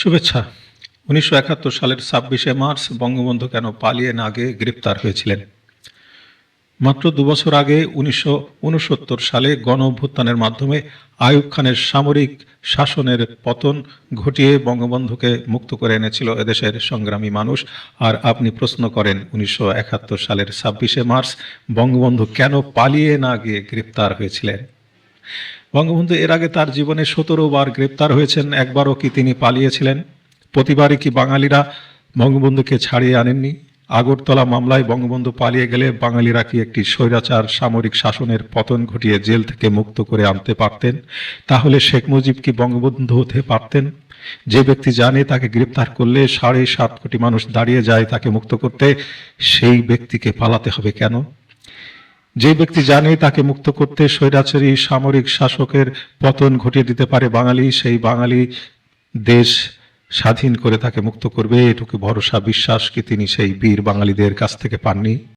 শুভেচ্ছা। উনিশশো একাত্তর সালের ছাব্বিশে মার্চ বঙ্গবন্ধু কেন পালিয়ে না গিয়ে গ্রেপ্তার হয়েছিলেন? মাত্র দুবছর আগে উনিশশো উনসত্তর সালে গণ অভ্যুত্থানের মাধ্যমে আয়ুব খানের সামরিক শাসনের পতন ঘটিয়ে বঙ্গবন্ধুকে মুক্ত করে এনেছিল এদেশের সংগ্রামী মানুষ। আর আপনি প্রশ্ন করেন, উনিশশো একাত্তর সালের ছাব্বিশে মার্চ বঙ্গবন্ধু কেন পালিয়ে না গিয়ে গ্রেপ্তার হয়েছিলেন? বঙ্গবন্ধু এর আগে তার জীবনে সতেরো বার গ্রেপ্তার হয়েছেন, একবারও কি তিনি পালিয়েছিলেন? প্রতিবারই কি বাঙালিরা বঙ্গবন্ধুকে ছাড়িয়ে আনেননি? আগরতলা মামলায় বঙ্গবন্ধু পালিয়ে গেলে বাঙালিরা কি একটি স্বৈরাচার, সামরিক শাসনের পতন ঘটিয়ে জেল থেকে মুক্ত করে আনতে পারতেন? তাহলে শেখ মুজিব কি বঙ্গবন্ধু হতে পারতেন? যে ব্যক্তি জানে তাকে গ্রেপ্তার করলে সাড়ে সাত কোটি মানুষ দাঁড়িয়ে যায় তাকে মুক্ত করতে, সেই ব্যক্তিকে পালাতে হবে কেন? যে ব্যক্তি জানে তাকে মুক্ত করতে স্বৈরাচারী সামরিক শাসকের পতন ঘটিয়ে দিতে পারে বাঙালি, সেই বাঙালি দেশ স্বাধীন করে তাকে মুক্ত করবে। এটুকু ভরসা, বিশ্বাস কি তিনি সেই বীর বাঙালিদের কাছ থেকে পাননি?